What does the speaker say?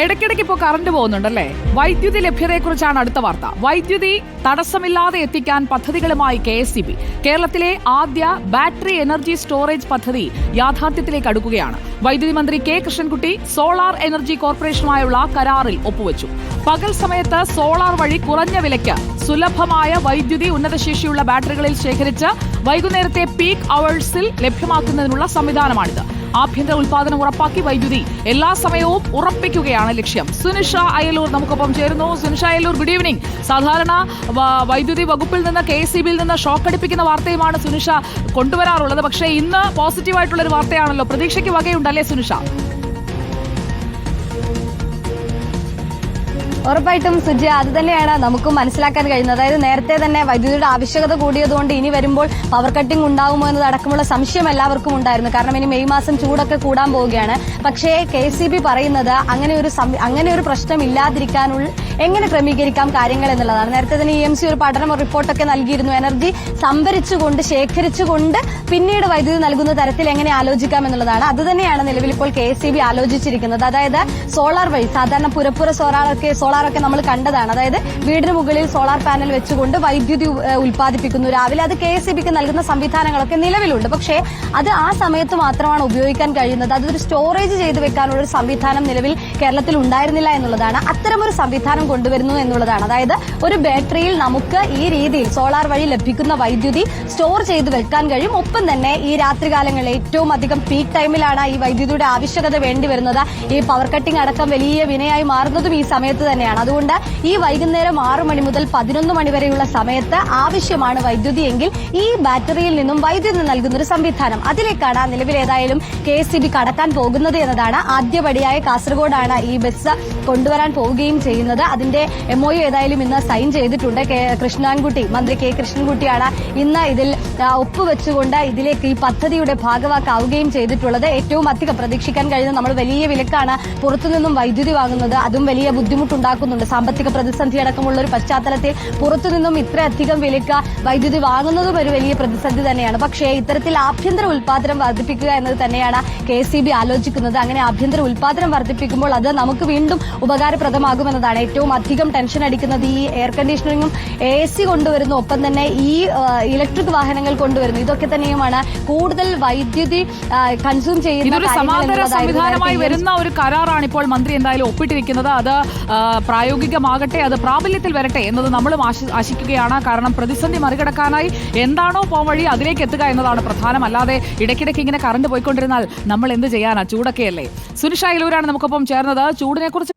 ഇടയ്ക്കിടയ്ക്ക് ഇപ്പോൾ കറണ്ട് പോകുന്നുണ്ടല്ലേ? വൈദ്യുതി ലഭ്യതയെക്കുറിച്ചാണ് അടുത്ത വാർത്ത. വൈദ്യുതി തടസ്സമില്ലാതെ എത്തിക്കാൻ പദ്ധതികളുമായി കെ എസ് കേരളത്തിലെ ആദ്യ ബാറ്ററി എനർജി സ്റ്റോറേജ് പദ്ധതി യാഥാർത്ഥ്യത്തിലേക്ക് അടുക്കുകയാണ്. വൈദ്യുതി മന്ത്രി കെ കൃഷ്ണൻകുട്ടി സോളാർ എനർജി കോർപ്പറേഷനുമായുള്ള കരാറിൽ ഒപ്പുവച്ചു. പകൽ സമയത്ത് സോളാർ വഴി കുറഞ്ഞ വിലയ്ക്ക് സുലഭമായ വൈദ്യുതി ഉന്നതശേഷിയുള്ള ബാറ്ററികളിൽ ശേഖരിച്ച് വൈകുന്നേരത്തെ പീക്ക് അവേഴ്സിൽ ലഭ്യമാക്കുന്നതിനുള്ള സംവിധാനമാണിത്. ആഭ്യന്തര ഉൽപാദനം ഉറപ്പാക്കി വൈദ്യുതി എല്ലാ സമയവും ഉറപ്പിക്കുകയാണ് ലക്ഷ്യം. സുനിഷ അയലൂർ നമുക്കൊപ്പം ചേരുന്നു. സുനിഷ അയലൂർ ഗുഡ് ഈവനിംഗ് സാധാരണ വൈദ്യുതി വകുപ്പിൽ നിന്ന് കെ എസ് നിന്ന് ഷോക്കടിപ്പിക്കുന്ന വാർത്തയുമാണ് സുനിഷ കൊണ്ടുവരാറുള്ളത്. പക്ഷേ ഇന്ന് പോസിറ്റീവായിട്ടുള്ള ഒരു വാർത്തയാണല്ലോ. പ്രതീക്ഷയ്ക്ക് വകയുണ്ടല്ലേ സുനിഷ? ഉറപ്പായിട്ടും സുജി അത് തന്നെയാണ് നമുക്ക് മനസ്സിലാക്കാൻ കഴിയുന്നത്. അതായത് നേരത്തെ തന്നെ വൈദ്യുതിയുടെ ആവശ്യകത കൂടിയതുകൊണ്ട് ഇനി വരുമ്പോൾ പവർ കട്ടിംഗ് ഉണ്ടാകുമോ എന്നതടക്കമുള്ള സംശയം എല്ലാവർക്കും ഉണ്ടായിരുന്നു. കാരണം ഇനി മെയ് മാസം ചൂടൊക്കെ കൂടാൻ പോവുകയാണ്. പക്ഷേ കെ സി ബി പറയുന്നത് അങ്ങനെ ഒരു അങ്ങനെ ഒരു പ്രശ്നം ഇല്ലാതിരിക്കാനുള്ള എങ്ങനെ ക്രമീകരിക്കാം കാര്യങ്ങൾ എന്നുള്ളതാണ്. നേരത്തെ തന്നെ ഇ എം സി ഒരു പഠനം റിപ്പോർട്ടൊക്കെ നൽകിയിരുന്നു. എനർജി സംഭരിച്ചുകൊണ്ട് ശേഖരിച്ചുകൊണ്ട് പിന്നീട് വൈദ്യുതി നൽകുന്ന തരത്തിൽ എങ്ങനെ ആലോചിക്കാം എന്നുള്ളതാണ്. അത് തന്നെയാണ് നിലവിൽ ഇപ്പോൾ കെ എസ് ബി ആലോചിച്ചിരിക്കുന്നത്. അതായത് സോളാർ വഴി സാധാരണ പുരപ്പുറ സോളാറൊക്കെ സോളാറൊക്കെ നമ്മൾ കണ്ടതാണ്. അതായത് വീടിന് മുകളിൽ സോളാർ പാനൽ വെച്ചുകൊണ്ട് വൈദ്യുതി ഉൽപ്പാദിപ്പിക്കുന്നു. രാവിലെ അത് കെ എസ് ബിക്ക് നൽകുന്ന സംവിധാനങ്ങളൊക്കെ നിലവിലുണ്ട്. പക്ഷേ അത് ആ സമയത്ത് മാത്രമാണ് ഉപയോഗിക്കാൻ കഴിയുന്നത്. അതൊരു സ്റ്റോറേജ് ചെയ്ത് വെക്കാനുള്ള ഒരു സംവിധാനം നിലവിൽ കേരളത്തിൽ ഉണ്ടായിരുന്നില്ല എന്നുള്ളതാണ്. അത്തരമൊരു സംവിധാനം കൊണ്ടുവരുന്നു എന്നുള്ളതാണ്. അതായത് ഒരു ബാറ്ററിയിൽ നമുക്ക് ഈ രീതിയിൽ സോളാർ വഴി ലഭിക്കുന്ന വൈദ്യുതി സ്റ്റോർ ചെയ്ത് വെക്കാൻ കഴിയും. ഒപ്പം തന്നെ ഈ രാത്രികാലങ്ങളിൽ ഏറ്റവും അധികം പീക്ക് ടൈമിലാണ് ഈ വൈദ്യുതിയുടെ ആവശ്യകത വേണ്ടി വരുന്നത്. ഈ പവർ കട്ടിംഗ് അടക്കം വലിയ വിനയായി മാറുന്നതും ഈ സമയത്ത് തന്നെയാണ്. അതുകൊണ്ട് ഈ വൈകുന്നേരം ആറു മണി മുതൽ പതിനൊന്ന് മണി വരെയുള്ള സമയത്ത് ആവശ്യമാണ് വൈദ്യുതി എങ്കിൽ ഈ ബാറ്ററിയിൽ നിന്നും വൈദ്യുതി നൽകുന്ന ഒരു സംവിധാനം. അതിലേക്കാണ് നിലവിലേതായാലും കെ എസ് സി ബി കടക്കാൻ പോകുന്നത് എന്നതാണ് ആദ്യപടിയായ കാസർഗോഡാണ് ഈ ബസ് കൊണ്ടുവരാൻ പോവുകയും ചെയ്യുന്നത്. അതിന്റെ എംഒ ഏതായാലും ഇന്ന് സൈൻ ചെയ്തിട്ടുണ്ട്. കൃഷ്ണൻകുട്ടി മന്ത്രി കെ കൃഷ്ണൻകുട്ടിയാണ് ഇന്ന് ഇതിൽ ഒപ്പുവെച്ചുകൊണ്ട് ഇതിലേക്ക് ഈ പദ്ധതിയുടെ ഭാഗമാക്കാവുകയും ചെയ്തിട്ടുള്ളത്. ഏറ്റവും അധികം പ്രതീക്ഷിക്കാൻ കഴിയുന്ന നമ്മൾ വലിയ വിലക്കാണ് പുറത്തുനിന്നും വൈദ്യുതി വാങ്ങുന്നത്. അതും വലിയ ബുദ്ധിമുട്ടുണ്ടാക്കുന്നുണ്ട് സാമ്പത്തിക പ്രതിസന്ധി അടക്കമുള്ള ഒരു പശ്ചാത്തലത്തിൽ പുറത്തുനിന്നും ഇത്രയധികം വിലക്ക് വൈദ്യുതി വാങ്ങുന്നതും ഒരു വലിയ പ്രതിസന്ധി തന്നെയാണ്. പക്ഷേ ഇത്തരത്തിൽ ആഭ്യന്തര ഉൽപാദനം വർദ്ധിപ്പിക്കുക എന്നത് തന്നെയാണ് കെ സി ബി ആലോചിക്കുന്നത്. അങ്ങനെ ആഭ്യന്തര ഉൽപാദനം വർദ്ധിപ്പിക്കുമ്പോൾ അത് നമുക്ക് വീണ്ടും ഉപകാരപ്രദമാകുമെന്നതാണ് ഏറ്റവും അധികം ടെൻഷൻ അടിക്കുന്നത് ഈ എയർ കണ്ടീഷനിങ്ങും എ സി കൊണ്ടുവരുന്നു ഒപ്പം തന്നെ ഈ ഇലക്ട്രിക് വാഹനങ്ങൾ കൊണ്ടുവരുന്നു ഇതൊക്കെ തന്നെയുമാണ് കൂടുതൽ വൈദ്യുതി കൺസ്യൂം ചെയ്യുന്ന സമാധാന സമാന്തര സംവിധാനമായി വരുന്ന ഒരു കരാറാണ് ഇപ്പോൾ മന്ത്രി എന്തായാലും ഒപ്പിട്ടിരിക്കുന്നത്. അത് പ്രായോഗികമാകട്ടെ അത് പ്രാബല്യത്തിൽ വരട്ടെ എന്നത് നമ്മളും ആശിക്കുകയാണ്. കാരണം പ്രതിസന്ധി മറികടക്കാനായി എന്താണോ പോംവഴി അതിലേക്ക് എത്തുക എന്നതാണ് പ്രധാനം. അല്ലാതെ ഇടയ്ക്കിടയ്ക്ക് ഇങ്ങനെ കറണ്ട് പോയിക്കൊണ്ടിരുന്നാൽ നമ്മൾ എന്ത് ചെയ്യാനാ? ചൂടൊക്കെയല്ലേ? സുനിഷ ഇലൂരാണ് നമുക്കൊപ്പം ചേർന്നത്. ചൂടിനെ കുറിച്ച്